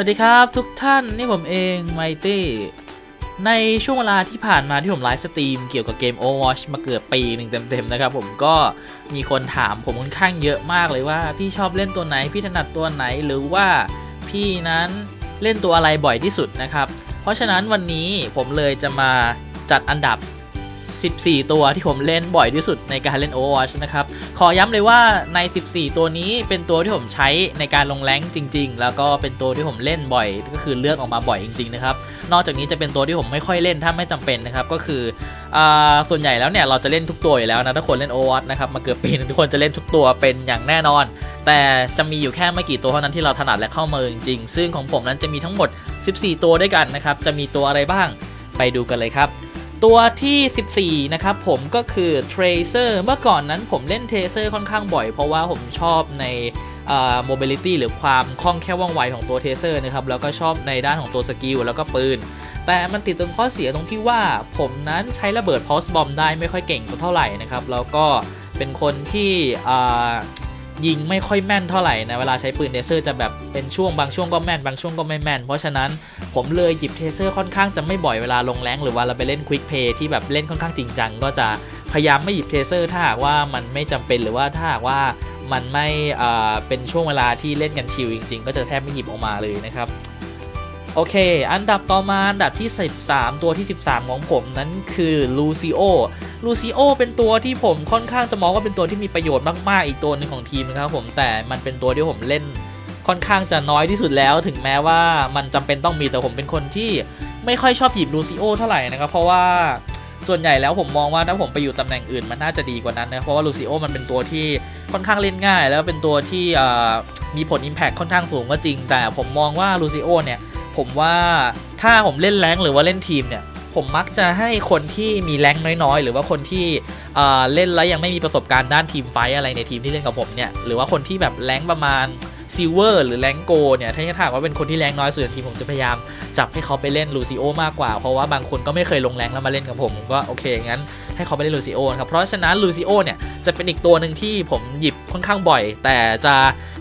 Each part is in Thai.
วัสดีครับทุกท่านนี่ผมเองไมตี้ในช่วงเวลาที่ผ่านมาที่ผมไลฟ์สตรีมเกี่ยวกับเกม Overwatch มาเกือบปีหนึ่งเต็มๆนะครับผมก็มีคนถามผมค่อนข้างเยอะมากเลยว่า พี่ชอบเล่นตัวไหน พี่ถนัดตัวไหนหรือว่าพี่นั้นเล่นตัวอะไรบ่อยที่สุดนะครับ เพราะฉะนั้นวันนี้ผมเลยจะมาจัดอันดับ 14 ตัวที่ผมเล่นบ่อยที่สุดในการเล่น Overwatch นะครับ ขอย้ำเลยว่าใน 14 ตัวนี้เป็นตัวที่ผมใช้ในการลงแรงจริง ๆ แล้วก็เป็นตัวที่ผมเล่นบ่อยก็คือเลือกออกมาบ่อยจริงๆนะครับ นอกจากนี้จะเป็นตัวที่ผมไม่ค่อยเล่นถ้าไม่จำเป็นนะครับก็คืออส่วนใหญ่แล้วเนี่ยเราจะเล่นทุกตัวอยู่แล้วนะถ้าคนเล่น Overwatch นะครับมาเกือบปีนึงทุกคนจะเล่นทุกตัวเป็นอย่างแน่นอน แต่จะมีอยู่แค่ไม่กี่ตัวเท่านั้นที่เราถนัดและเข้ามือจริงๆซึ่งของผมนั้นจะมีทั้งหมด 14 ตัวด้วยกันนะครับจะมีตัวอะไรบ้างไปดูกันเลยครับ ตัวที่ 14 นะครับผมก็คือ Tracer เมื่อก่อนนั้นผมเล่น Tracer ค่อนข้างบ่อย เพราะว่าผมชอบใน mobility หรือความคล่องแคล่วว่องไวของตัว Tracer นะครับ แล้วก็ชอบในด้านของตัวสกิลแล้วก็ปืน แต่มันติดตรงข้อเสียตรงที่ว่าผมนั้นใช้ระเบิด Pulse Bomb ได้ไม่ค่อยเก่งเท่าไหร่นะครับ แล้วก็เป็นคนที่ ยิงไม่ค่อยแม่นเท่าไหร่นะเวลาใช้ปืนเทเซอร์จะแบบเป็นช่วงบางช่วงก็แม่นบางช่วงก็ไม่แม่น เพราะฉะนั้นผมเลยหยิบเทเซอร์ค่อนข้างจะไม่บ่อยเวลาลงแรงหรือว่าเราไปเล่นควิกเพย์ที่แบบเล่นค่อนข้างจริงจังก็จะพยายามไม่หยิบเทเซอร์ถ้าหากว่ามันไม่จำเป็นหรือว่าถ้าหากว่ามันไม่เป็นช่วงเวลาที่เล่นกันชิลจริง ๆ ก็จะแทบไม่หยิบออกมาเลยนะครับ โอเค อันดับต่อมาอันดับที่ 13 ตัวที่ 13 ของผมนั้นคือลูซิโอ ลูซิโอเป็นตัวที่ผมค่อนข้างจะมองว่าเป็นตัวที่มีประโยชน์มาก ๆ อีกตัวนึงของทีมนะครับผม แต่มันเป็นตัวที่ผมเล่นค่อนข้างจะน้อยที่สุดแล้ว ถึงแม้ว่ามันจำเป็นต้องมีแต่ผมเป็นคนที่ไม่ค่อยชอบหยิบลูซิโอเท่าไหร่นะครับ เพราะว่าส่วนใหญ่แล้วผมมองว่าถ้าผมไปอยู่ตำแหน่งอื่นมันน่าจะดีกว่านั้นนะเพราะว่าลูซิโอมันเป็นตัวที่ค่อนข้างเล่นง่าย แล้วเป็นตัวที่มีผล Impact ค่อนข้างสูงก็จริง แต่ผมมองว่าลูซิโอเนี่ย ผมว่าถ้าผมเล่นแรงหรือว่าเล่นทีมเนี่ยผมมักจะให้คนที่มีแรงน้อยๆ หรือว่าคนที่เล่นแล้วยังไม่มีประสบการณ์ด้านทีมไฟอะไรในทีมที่เล่นกับผมเนี่ยหรือว่าคนที่แบบแรงประมาณ ซิลเวอร์หรือแรงโกเนี่ยถ้าถามว่าเป็นคนที่แรงน้อยสุดในทีมผมจะพยายามจับให้เขาไปเล่นลูซิโอมากกว่า เพราะว่าบางคนก็ไม่เคยลงแรงแล้วมาเล่นกับผมผมก็โอเคงั้นให้เขาไปเล่นลูซิโอครับเพราะฉะนั้นลูซิโอเนี่ยจะเป็นอีกตัวหนึ่งที่ผมหยิบค่อนข้างบ่อย แต่จะ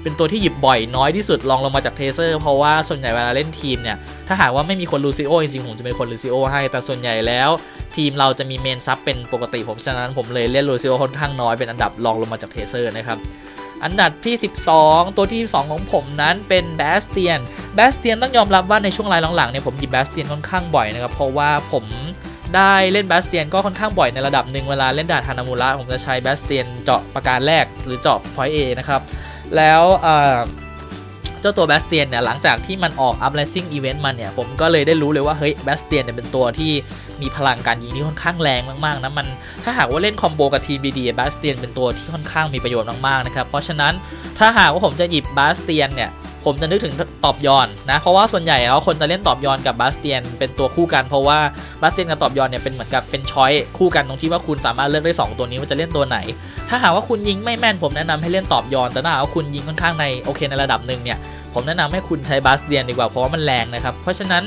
เป็นตัวที่หยิบบ่อยน้อยที่สุดลองลงมาจากเทเซอร์เพราะว่าส่วนใหญ่เวลาเล่นทีมเนี่ยถ้าหากว่าไม่มีคนลูซิโอจริงๆผมจะเป็นคนลูซิโอให้แต่ส่วนใหญ่แล้ว ทีมเราจะมีเมนซับเป็นปกติผมฉะนั้นผมเลยเล่นลูซิโอค่อนข้างน้อยเป็นอันดับรองลงมาจากเทเซอร์นะครับ อันดับที่ 12 ตัวที่2ของผมนั้นเป็นแบสเตียนแบสเตียนต้องยอมรับว่าในช่วงรายหลังๆเนี่ยผมหยิบแบสเตียนค่อนข้างบ่อยนะครับเพราะว่าผมได้เล่นแบสเตียนก็ค่อนข้างบ่อยในระดับหนึ่งเวลาเล่นด่านฮานามูระผมจะใช้แบสเตียนเจาะประการแรกหรือเจาะพอยต์เอนะครับ แล้วเจ้าตัวแบสเตียนเนี่ยหลังจากที่มันออกอัพไลซิ่งอีเวนต์มาเนี่ยผมก็เลยได้รู้เลยว่าเฮ้ยแบสเตียนเนี่ยเป็นตัวที่ มีพลังการยิงที่ค่อนข้างแรงมากๆนะมันถ้าหากว่าเล่นคอมโบกับทีมดีๆบาสเตียนเป็นตัวที่ค่อนข้างมีประโยชน์มากๆนะครับเพราะฉะนั้นถ้าหากว่าผมจะหยิบบาสเตียนเนี่ยผมจะนึกถึงตอบยอนนะเพราะว่าส่วนใหญ่แล้วคนจะเล่นตอบยอนกับบาสเตียนเป็นตัวคู่กัน เพราะว่าบาสเตียนกับตอบยอนเนี่ยเป็นเหมือนกับเป็นช้อยคู่กันตรงที่ว่าคุณสามารถเลือกได้ 2 ตัวนี้ว่าจะเล่นตัวไหน ถ้าหากว่าคุณยิงไม่แม่นผมแนะนำให้เล่นตอบยอน แต่ถ้าหากว่าคุณยิงค่อนข้างในโอเคในระดับหนึ่งเนี่ยผมแนะนำให้คุณใช้บาสเตียนดีกว่าเพราะว่ามันแรงนะครับเพราะฉะนั้น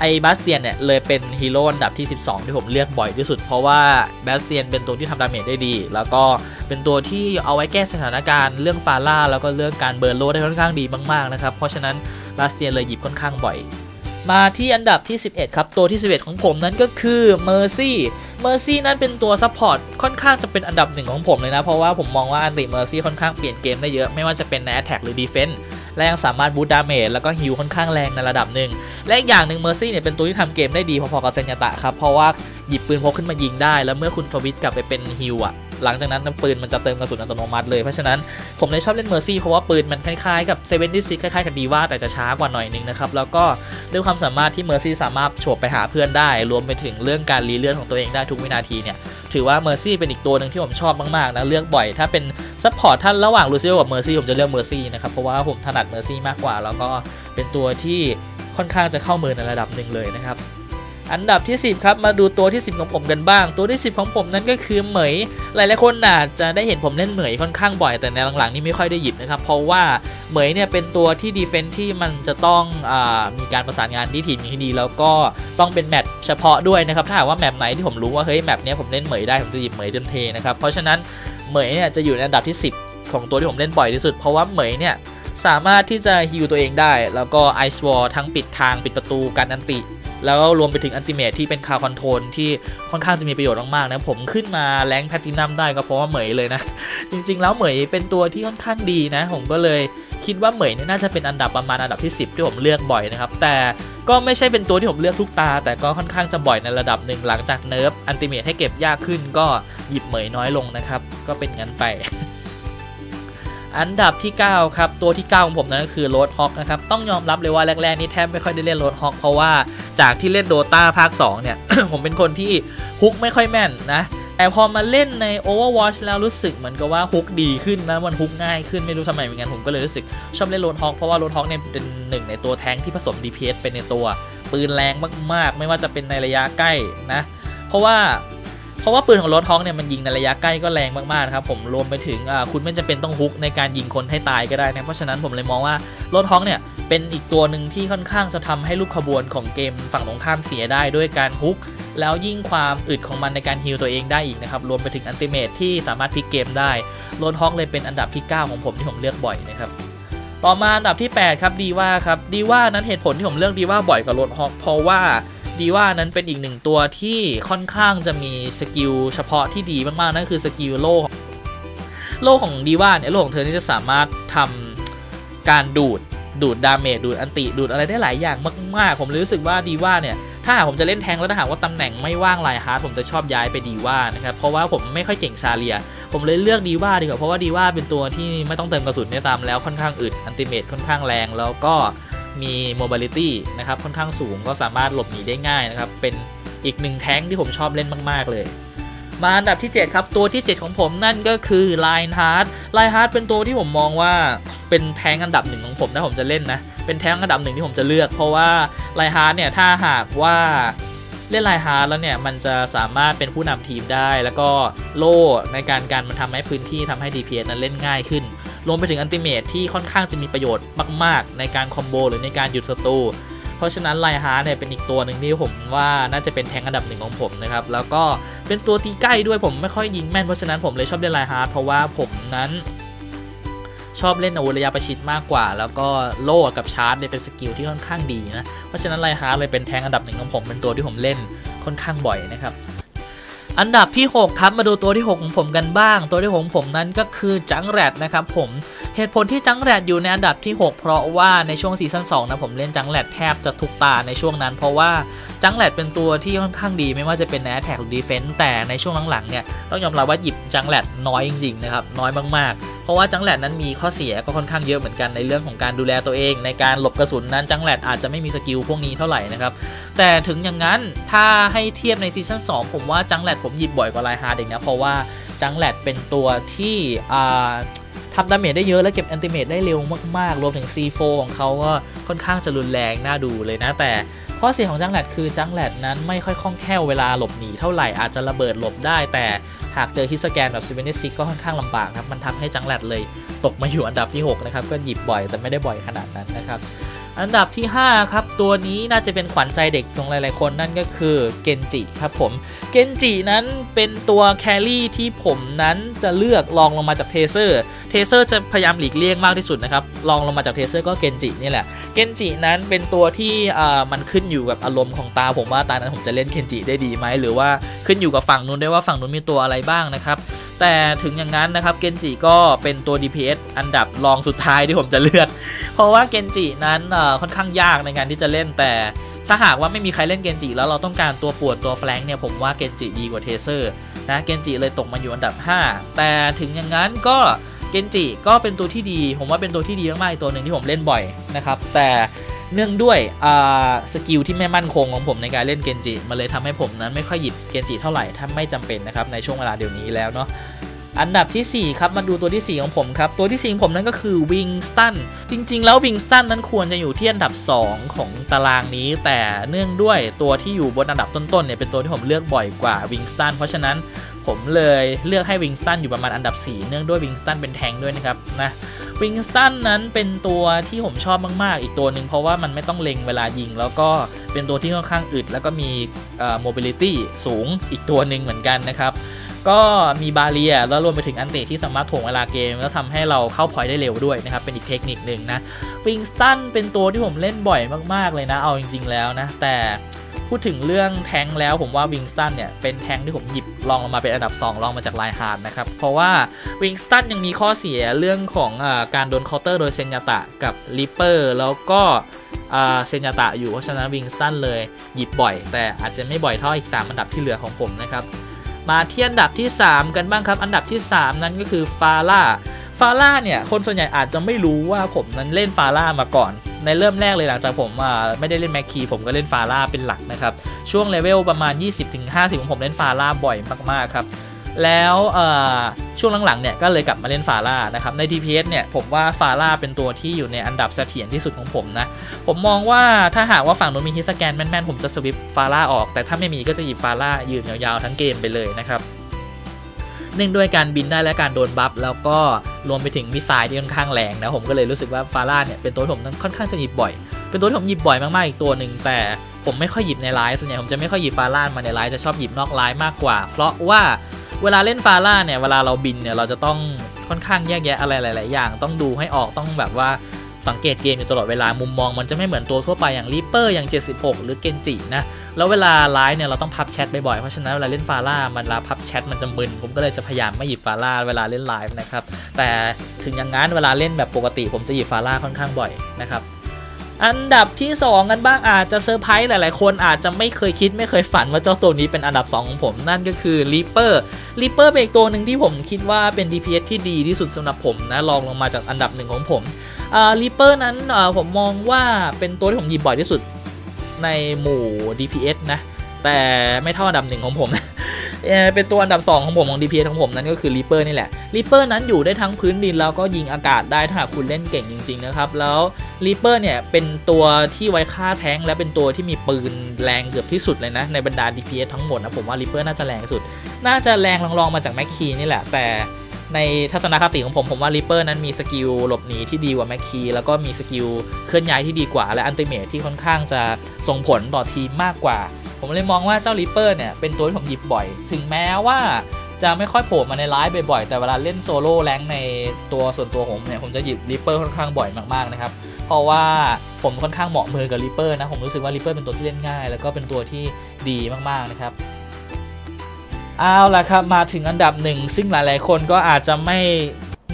ไอ้บาสเตียนเนี่ยเลยเป็นฮีโร่อันดับที่ 12 ที่ผมเลือกบ่อยที่สุด เพราะว่าบาสเตียนเป็นตัวที่ทำดาเมจได้ดี แล้วก็เป็นตัวที่เอาไว้แก้สถานการณ์เรื่องฟาร่าแล้วก็เรื่องการเบิร์นโลได้ค่อนข้างดีมากๆนะครับ เพราะฉะนั้นบาสเตียนเลยหยิบค่อนข้างบ่อย มาที่อันดับที่ 11 ครับ ตัวที่ 11 ของผมนั้นก็คือเมอร์ซี่เมอร์ซี่นั้นเป็นตัวซัพพอร์ตค่อนข้างจะเป็นอันดับหนึ่งของผมเลยนะเพราะว่าผมมองว่าอันติเมอร์ซี่ค่อนข้างเปลี่ยนเกมได้เยอะไม่ว่าจะเป็นในแอตแทกหรือดีเฟนส์ และยังสามารถบูตดาเมจแล้วก็ฮิลค่อนข้างแรงในระดับหนึ่ง และอีกอย่างหนึ่งเมอร์ซี่เนี่ยเป็นตัวที่ทำเกมได้ดีพอๆกับเซนยตะครับ เพราะว่าหยิบปืนพกขึ้นมายิงได้ แล้วเมื่อคุณสวิตกลับไปเป็นฮิลอะหลังจากนั้นปืนมันจะเติมกระสุนอัตโนมัติเลย เพราะฉะนั้น ผมเลยชอบเล่นเมอร์ซี่เพราะว่าปืนมันคล้ายๆกับเซเว่นดิซิคล้ายๆกับดีว่าแต่จะช้ากว่าหน่อยนึงนะครับ แล้วก็ด้วยความสามารถที่เมอร์ซี่สามารถโฉบไปหาเพื่อนได้ รวมไปถึงเรื่องการรีเลื่อนของตัวเองได้ทุกวินาทีเนี่ยถือว่าเมอร์ซี่เป็นอีกตัวหนึ่งที่ผมชอบมากๆนะเลือกบ่อยถ้าเป็นซัพพอร์ตท่านระหว่างลูซิโอกับเมอร์ซี่ผมจะเลือกเมอร์ซี่นะครับเพราะว่าผมถนัดเมอร์ซี่มากกว่า แล้วก็เป็นตัวที่ค่อนข้างจะเข้ามือในระดับหนึ่งเลยนะครับ อันดับที่ 10 ครับ มาดูตัวที่ 10 ของผมกันบ้าง ตัวที่ 10 ของผมนั้นก็คือเหมย หลายๆคนอาจจะได้เห็นผมเล่นเหมยค่อนข้างบ่อยแต่ในหลังๆ นี่ไม่ค่อยได้หยิบนะครับ เพราะว่าเหมยเนี่ยเป็นตัวที่ดีเฟนที่มันจะต้องอมีการประสานงานที่ทีมที่ดี แล้วก็ต้องเป็นแมตช์เฉพาะด้วยนะครับ ถ้าหากว่าแมปไหนที่ผมรู้ว่าเฮ้ยแมปนี้ผมเล่นเหมยได้ผมจะหยิบเหมยจนเทนะครับ เพราะฉะนั้นเหมยเนี่ยจะอยู่ในอันดับที่ 10 ของตัวที่ผมเล่นบ่อยที่สุด เพราะว่าเหมยเนี่ยสามารถที่จะฮิลตัวเองได้ แล้วก็ไอซ์วอลทั้งปิดทางปิดประตูการอันติ แล้วก็รวมไปถึงอันติเมทที่เป็นคาร์คอนโทรลที่ค่อนข้างจะมีประโยชน์มากๆนะผมขึ้นมาแรงแพตตินัมได้ก็เพราะว่าเหมยเลยนะ จริงๆ แล้วเหมยเป็นตัวที่ค่อนข้างดีนะ ผมก็เลยคิดว่าเหมยเนี่ยน่าจะเป็นอันดับประมาณอันดับที่ 10 ที่ผมเลือกบ่อยนะครับ แต่ก็ไม่ใช่เป็นตัวที่ผมเลือกทุกตา แต่ก็ค่อนข้างจะบ่อยในระดับหนึ่งหลังจากเนิร์ฟอันติเมทให้เก็บยากขึ้นก็หยิบเหมยน้อยลงนะครับก็เป็นงั้นไป อันดับที่ 9 ครับ ตัวที่ 9 ของผมนั่นก็คือโรดฮอกนะครับ ต้องยอมรับเลยว่าแรกๆนี่แทบไม่ค่อยได้เล่นโรดฮอกเพราะว่าจากที่เล่นโดตาภาค 2 เนี่ย ผมเป็นคนที่ฮุกไม่ค่อยแม่นนะ แต่พอมาเล่นใน Overwatch แล้วรู้สึกเหมือนกับว่าฮุกดีขึ้นนะมันฮุกง่ายขึ้นไม่รู้ทำไมเหมือนกันผมก็เลยรู้สึกชอบเล่นโรดฮอกเพราะว่าโรดฮอกเนี่ยเป็นหนึ่งในตัวแท้งที่ผสม DPS เป็นในตัว ปืนแรงมากๆ ไม่ว่าจะเป็นในระยะใกล้นะ เพราะว่า ราะว่าปืนของรถท้องเนี่ยมันยิงในระยะใกล้ก็แรงมากๆนะครับผมรวมไปถึงคุณไม่จำเป็นต้องฮุกในการยิงคนให้ตายก็ได้นะเพราะฉะนั้นผมเลยมองว่ารถท้องเนี่ยเป็นอีกตัวหนึ่งที่ค่อนข้างจะทำให้ลูกขบวนของเกมฝั่งตรงข้ามเสียได้ด้วยการฮุก แล้วยิ่งความอึดของมันในการฮิลตัวเองได้อีกนะครับรวมไปถึงอันติเมทที่สามารถพลิกเกมได้รถท้องเลยเป็นอันดับที่ 9 ของผมที่ผมเลือกบ่อยนะครับต่อมาอันดับที่ 8 ครับดีว่าครับดีว่านั้นเหตุผลที่ผมเลือกดีว่าบ่อยกว่ารถฮอกเพราะว่า ดีว่านั้นเป็นอีกหนึ่งตัวที่ค่อนข้างจะมีสกิลเฉพาะที่ดีมากๆ นั่นคือสกิลโล่โล่ของดีว่าเนี่ยโล่ของเธอนี่จะสามารถทำการดูดดูดดาเมจดูดอันติดูดอะไรได้หลายอย่างมากๆ ผมเลยรู้สึกว่าดีว่าเนี่ยถ้าหากผมจะเล่นแทงแล้วถ้าหากว่าตำแหน่งไม่ว่างไลฮาร์ดผมจะชอบย้ายไปดีว่านะครับเพราะว่าผมไม่ค่อยเก่งซาเลีย ผมเลยเลือกดีว่าดีกว่าเพราะว่าดีว่าเป็นตัวที่ไม่ต้องเติมกระสุนเนี่ยซ้ำแล้วค่อนข้างอึดอันติเมทค่อนข้างแรงแล้วก็ มีโมบิลิตี้นะครับค่อนข้างสูงก็สามารถหลบหนีได้ง่ายนะครับ เป็นอีกหนึ่งแท้งที่ผมชอบเล่นมาก ๆ เลย มาอันดับที่ 7 ครับ ตัวที่ 7 ของผมนั่นก็คือไลน์ฮาร์ดไลน์ฮาร์ดเป็นตัวที่ผมมองว่าเป็นแท้งอันดับหนึ่งของผมถ้าผมจะเล่นนะ เป็นแท้งอันดับหนึ่งที่ผมจะเลือก เพราะว่าไลน์ฮาร์ดเนี่ยถ้าหากว่าเล่นไลน์ฮาร์ดแล้วเนี่ยมันจะสามารถเป็นผู้นำทีมได้ แล้วก็โล่ในการการมันทำให้พื้นที่ทำให้ DPS นั้นเล่นง่ายขึ้น รวมไปถึงอันติเมทที่ค่อนข้างจะมีประโยชน์มาก ๆ ในการคอมโบหรือในการหยุดศัตรูเพราะฉะนั้นไลฮาร์เนี่ยเป็นอีกตัวหนึ่งที่ผมว่าน่าจะเป็นแทงอันดับหนึ่งของผมนะครับ แล้วก็เป็นตัวตีใกล้ด้วยผมไม่ค่อยยิงแม่นเพราะฉะนั้นผมเลยชอบเล่นไลฮาร์เพราะว่าผมนั้น ชอบเล่นอาวุธระยะประชิดมากกว่า แล้วก็โล่กับชาร์จเนี่ยเป็นสกิลที่ค่อนข้างดีนะเพราะฉะนั้นไลฮาร์เลยเป็นแทงอันดับหนึ่งของผมเป็นตัวที่ผมเล่นค่อนข้างบ่อยนะครับ อันดับที่ 6 ครับมาดูตัวที่ 6 ของผมกันบ้าง ตัวที่6ของผมนั้นก็คือจังแรดนะครับผมเหตุผลที่จังแรดอยู่ในอันดับที่ 6 เพราะว่าในช่วงซีซั่น2นะผมเล่นจังแรดแทบจะทุกตาในช่วงนั้น เพราะว่าจังแรดเป็นตัวที่ค่อนข้างดีไม่ว่าจะเป็นแอตแท็กหรือดีเฟนต์แต่ในช่วงหลังๆเนี่ยต้องยอมรับว่าหยิบจังแรดน้อยจริงๆนะครับน้อยมากๆ เพราะว่าจังแรดนั้นมีข้อเสียก็ค่อนข้างเยอะเหมือนกันในเรื่องของการดูแลตัวเอง ในการหลบกระสุนนั้นจังแรดอาจจะไม่มีสกิลพวกนี้เท่าไหร่นะครับแต่ถึงอย่างนั้นถ้าให้เทียบในซีซั่น2ผมว่าจังแรดผมหยิบบ่อยกว่าไลฮาร์ดเองนะเพราะว่าจังแรดเป็นตัวที่ทำดาเมจได้เยอะและเก็บแอนติเมตได้เร็วมากๆ รวมถึง C4 ของเขาก็ค่อนข้างจะรุนแรงน่าดูเลยนะ แต่ข้อเสียของจังแรดคือจังแรดนั้นไม่ค่อยคล่องแคล่วเวลาหลบหนีเท่าไหร่อาจจะระเบิดหลบได้แต่ หากเจอฮิสแกนแบบซิเวนซิกก็ค่อนข้างลำบากครับ มันทำให้จังแรดเลยตกมาอยู่อันดับที่ 6 นะครับ ก็หยิบบ่อยแต่ไม่ได้บ่อยขนาดนั้นนะครับ อันดับที่ 5 ครับ ตัวนี้น่าจะเป็นขวัญใจเด็กของหลาย ๆ คนนั่นก็คือเกนจิครับผม เกนจินั้นเป็นตัวแครี่ที่ผมนั้นจะเลือกลองลงมาจากเทเซอร์ เทเซอร์จะพยายามหลีกเลี่ยงมากที่สุดนะครับ ลองลงมาจากเทเซอร์ก็เกนจินี่แหละ เกนจินั้นเป็นตัวที่มันขึ้นอยู่กับอารมณ์ของตา ผมว่าตานั้นผมจะเล่นเกนจิได้ดีไหมหรือว่าขึ้นอยู่กับฝั่งนู้นได้ว่าฝั่งนู้นมีตัวอะไรบ้างนะครับ แต่ถึงอย่างนั้นนะครับเกนจิก็เป็นตัว DPS อันดับรองสุดท้ายที่ผมจะเลือก เพราะว่าเกนจินั้นค่อนข้างยากในการที่จะเล่นแต่ถ้าหากว่าไม่มีใครเล่นเกนจิแล้วเราต้องการตัวปวดตัวแฟลงเนี่ยผมว่าเกนจิดีกว่าเทเซอร์นะเกนจิเลยตกมาอยู่อันดับ 5 แต่ถึงอย่างนั้นก็เกนจิก็เป็นตัวที่ดี ผมว่าเป็นตัวที่ดีมากๆตัวหนึ่งที่ผมเล่นบ่อยนะครับแต่ เนื่องด้วยสกิลที่ไม่มั่นคงของผมในการเล่นเกนจิมันเลยทำให้ผมนั้นไม่ค่อยหยิบเกนจิเท่าไหร่ถ้าไม่จำเป็นนะครับในช่วงเวลาเดี๋ยวนี้แล้วเนาะอันดับที่ 4 ครับ มาดูตัวที่ 4 ของผมครับ ตัวที่4ของผมนั่นก็คือวิงสตันจริง ๆ แล้ววิงสตันนั้นควรจะอยู่ที่อันดับ 2 ของตารางนี้ แต่เนื่องด้วยตัวที่อยู่บนอันดับต้นๆเนี่ยเป็นตัวที่ผมเลือกบ่อยกว่าวิงสตันเพราะฉะนั้นผมเลยเลือกให้วิงสตันอยู่ประมาณอันดับ 4 เนื่องด้วยวิงสตันเป็นแทงด้วยนะครับนะ วิงสตันนั้นเป็นตัวที่ผมชอบมาก ๆ อีกตัวหนึ่งเพราะว่ามันไม่ต้องเล็งเวลายิง แล้วก็เป็นตัวที่ค่อนข้างอึด แล้วก็มีโมบิลิตี้สูงอีกตัวหนึ่งเหมือนกันนะครับ ก็มีบาเรียแล้วรวมไปถึงอันติที่สามารถถ่วงเวลาเกม แล้วทำให้เราเข้าพอยได้เร็วด้วยนะครับ เป็นอีกเทคนิคหนึ่งนะวิงสตันเป็นตัวที่ผมเล่นบ่อยมาก ๆ เลยนะเอาจริง ๆ แล้วนะแต่ พูดถึงเรื่องแทงแล้วผมว่าวิงสตันเนี่ย เป็นแทงที่ผมหยิบลองลงมาเป็นอันดับ 2 ลองมาจากไลฮาร์ดนะครับ เพราะว่าวิงสตันยังมีข้อเสียเรื่องของอการโดนเคาน์เตอร์โดยเซนยาตะกับลิปเปอร์แล้วก็เซนยาตะอยู่เพราะฉะนั้นวิงสตันเลยหยิบบ่อย แต่อาจจะไม่บ่อยเท่าอีก 3 อันดับที่เหลือของผมนะครับมาที่อันดับที่ 3 กันบ้างครับ อันดับที่ 3 นั้นก็คือฟาร่าฟาร่าเนี่ยคนส่วนใหญ่อาจจะไม่รู้ว่าผมนั้นเล่นฟาร่ามาก่อน ในเริ่มแรกเลยหลังจากผมไม่ได้เล่นแม็กคีผมก็เล่นฟาร่าเป็นหลักนะครับ ช่วงเลเวลประมาณ 20-50ของผมเล่นฟาร่าบ่อยมากๆครับแล้วช่วงหลังๆเนี่ยก็เลยกลับมาเล่นฟาร่านะครับใน DPS เนี่ยผมว่าฟาร่าเป็นตัวที่อยู่ในอันดับเสถียรที่สุดของผมนะผมมองว่าถ้าหากว่าฝั่งนู้นมีฮิสแกนแม่นๆผมจะสวิปฟาร่าออก แต่ถ้าไม่มีก็จะหยิบฟาร่ายืนยาวๆทั้งเกมไปเลยนะครับ เนื่องด้วยการบินได้และการโดนบัฟแล้วก็รวมไปถึงมิสไซล์ที่ค่อนข้างแรงนะผมก็เลยรู้สึกว่าฟาร่าเนี่ยเป็นตัวที่ผมค่อนข้างจะหยิบบ่อย เป็นตัวที่ผมหยิบบ่อยมากๆอีกตัวหนึ่งแต่ผมไม่ค่อยหยิบในไลฟ์ส่วนใหญ่ผมจะไม่ค่อยหยิบฟาร่ามาในไลฟ์จะชอบหยิบนอกไลฟ์มากกว่า เพราะว่าเวลาเล่นฟาร่าเนี่ยเวลาเราบินเนี่ยเราจะต้องค่อนข้างแยกแยะอะไรหลาย ๆ อย่าง ต้องดูให้ออกต้องแบบว่า สังเกตเกมอยู่ตลอดเวลามุมมองมันจะไม่เหมือนตัวทั่วไปอย่างรีเปอร์อย่าง 76 หรือเกนจินะแล้วเวลาไลฟ์เนี่ยเราต้องพับแชทบ่อยๆเพราะฉะนั้นเวลาเล่นฟาร่ามันเวลาพับแชทมันจะมึนผมก็เลยจะพยายามไม่หยิบฟาร่าเวลาเล่นไลฟ์นะครับแต่ถึงอย่างนั้นเวลาเล่นแบบปกติ ผมจะหยิบฟาร่าค่อนข้างบ่อยนะครับ อันดับที่ 2 กันบ้างอาจจะเซอร์ไพรส์หลาย ๆ คนอาจจะไม่เคยคิดไม่เคยฝันว่าเจ้าตัวนี้เป็นอันดับ 2 ของผม นั่นก็คือ Reaper Reaper เป็นอีกตัวหนึ่งที่ผมคิดว่าเป็น DPS ที่ดีที่สุดสำหรับผมนะลองลงมาจากอันดับหนึ่งของผมอ่า Reaper นั้นผมมองว่าเป็นตัวที่ผมหยิบบ่อยที่สุดในหมู่ DPS นะแต่ไม่เท่าอันดับหนึ่งของผม เป็นตัวอันดับ 2 ของผมของ DPS ของผมนั้นก็คือ Reaper นี่แหละ Reaper นั้นอยู่ได้ทั้งพื้นดินแล้วก็ยิงอากาศได้ถ้าหากคุณเล่นเก่งจริง ๆ นะครับ แล้ว Reaper เนี่ยเป็นตัวที่ไว้ฆ่าแท้งและเป็นตัวที่มีปืนแรงเกือบที่สุดเลยนะ ในบรรดา DPS ทั้งหมดนะผมว่า Reaper น่าจะแรงสุด น่าจะแรงรองๆมาจากแม็กคีนี่แหละ แต่ในทัศนคติของผมผมว่า Reaper นั้นมีสกิลหลบหนีที่ดีกว่าแม็กคีแล้วก็มีสกิลเคลื่อนย้ายที่ดีกว่าและอันติเมทที่ค่อนข้างจะส่งผลต่อทีมมากกว่า ผมเลยมองว่าเจ้าริปเปอร์เนี่ยเป็นตัวที่ผมหยิบบ่อย ถึงแม้ว่าจะไม่ค่อยโผล่มาในไลฟ์บ่อยๆ แต่เวลาเล่นโซโล่แรงในตัวส่วนตัวผมเนี่ย ผมจะหยิบริปเปอร์ค่อนข้างบ่อยมากๆนะครับ เพราะว่าผมค่อนข้างเหมาะมือกับริปเปอร์นะ ผมรู้สึกว่าริปเปอร์เป็นตัวที่เล่นง่าย แล้วก็เป็นตัวที่ดีมากๆนะครับเอาละครับ มาถึงอันดับหนึ่งซึ่งหลายๆคนก็อาจจะไม่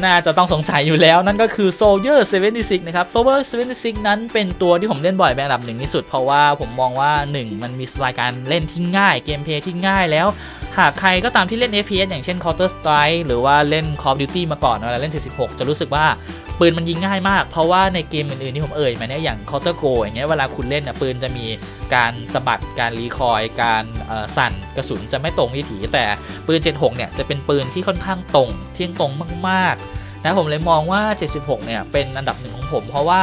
น่าจะต้องสงสัยอยู่แล้วนั่นก็คือ Soldier 76 นะครับ Soldier 76 นั้นเป็นตัวที่ผมเล่นบ่อยเป็นอันดับหนึ่งที่สุด เพราะว่าผมมองว่า 1 มันมีสไตล์การเล่นที่ง่าย เกมเพลย์ที่ง่ายแล้ว หากใครก็ตามที่เล่น FPS อย่างเช่น Counter Strike หรือว่าเล่น Call of Duty มาก่อนเวลาเล่น 76 จะรู้สึกว่า ปืนมันยิงง่ายมาก เพราะว่าในเกมอื่นๆที่ผมเอ่ยมาเนี่ยอย่าง Counter Go อย่างเงี้ยเวลาคุณเล่นนะปืนจะมีการสะบัดการรีคอยการสั่นกระสุนจะไม่ตรงวิถีแต่ปืน 76 เนี่ยจะเป็นปืนที่ค่อนข้างตรงเที่ยงตรงมากๆนะผมเลยมองว่า 76 เนี่ยเป็นอันดับหนึ่งของผม เพราะว่า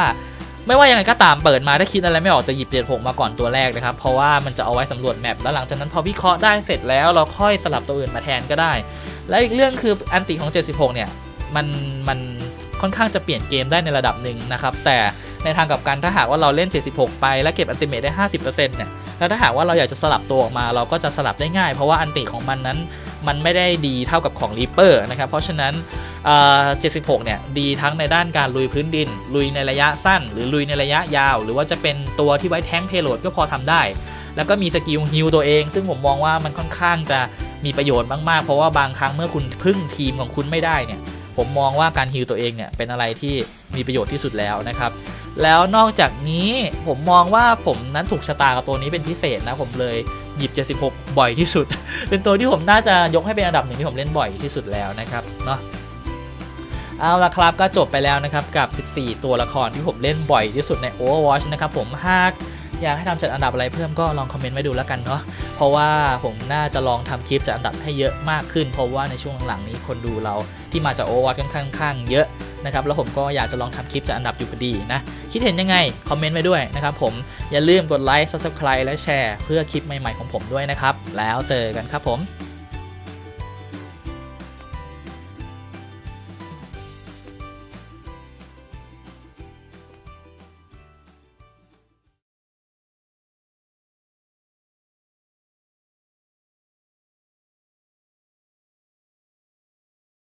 ไม่ว่ายังไงก็ตามเปิดมาถ้าคิดอะไรไม่ออกจะหยิบ76มาก่อนตัวแรกนะครับ เพราะว่ามันจะเอาไว้สำรวจแมปแล้วหลังจากนั้นพอวิเคราะห์ได้เสร็จแล้วเราค่อยสลับตัวอื่นมาแทนก็ได้ และอีกเรื่องคืออันติของ 76 เนี่ยมันมัน ค่อนข้างจะเปลี่ยนเกมได้ในระดับหนึ่งนะครับ แต่ในทางกับการถ้าหากว่าเราเล่น 76 ไป แล้วเก็บอันติเมทได้ 50%เนี่ยแล้วถ้าหากว่าเราอยากจะสลับตัวออกมา เราก็จะสลับได้ง่าย เพราะว่าอันติของมันนั้น มันไม่ได้ดีเท่ากับของ Reaper นะครับ เพราะฉะนั้น76 เนี่ย ดีทั้งในด้านการลุยพื้นดิน ลุยในระยะสั้น หรือลุยในระยะยาว หรือว่าจะเป็นตัวที่ไว้แท้งเพโลดก็พอทำได้ แล้วก็มีสกิลฮิลตัวเอง ซึ่งผมมองว่ามันค่อนข้างจะมีประโยชน์มากๆ เพราะว่าบางครั้งเมื่อคุณพึ่งทีมของคุณไม่ได้เนี่ย ผมมองว่าการฮิลตัวเองเนี่ยเป็นอะไรที่มีประโยชน์ที่สุดแล้วนะครับ แล้วนอกจากนี้ผมมองว่าผมนั้นถูกชะตากับตัวนี้เป็นพิเศษนะผมเลยหยิบ 76 บ่อยที่สุด เป็นตัวที่ผมน่าจะยกให้เป็นอันดับหนึ่งที่ผมเล่นบ่อยที่สุดแล้วนะครับเนาะเอาละครับก็จบไปแล้วนะครับกับ 14 ตัวละครที่ผมเล่นบ่อยที่สุดใน Overwatch นะครับผมหาก อยากให้ทำจัดอันดับอะไรเพิ่มก็ลองคอมเมนต์ไว้ดูแล้วกันเนาะเพราะว่าผมน่าจะลองทำคลิปจัดอันดับให้เยอะมากขึ้น เพราะว่าในช่วงหลังๆนี้คนดูเราที่มาจากโอวัตค่อนข้างเยอะนะครับแล้วผมก็อยากจะลองทำคลิปจัดอันดับอยู่พอดีนะคิดเห็นยังไงคอมเมนต์ไว้ด้วยนะครับผมอย่าลืมกดไลค์ซับสไคร b e และแชร์เพื่อคลิปใหม่ๆของผมด้วยนะครับแล้วเจอกันครับผม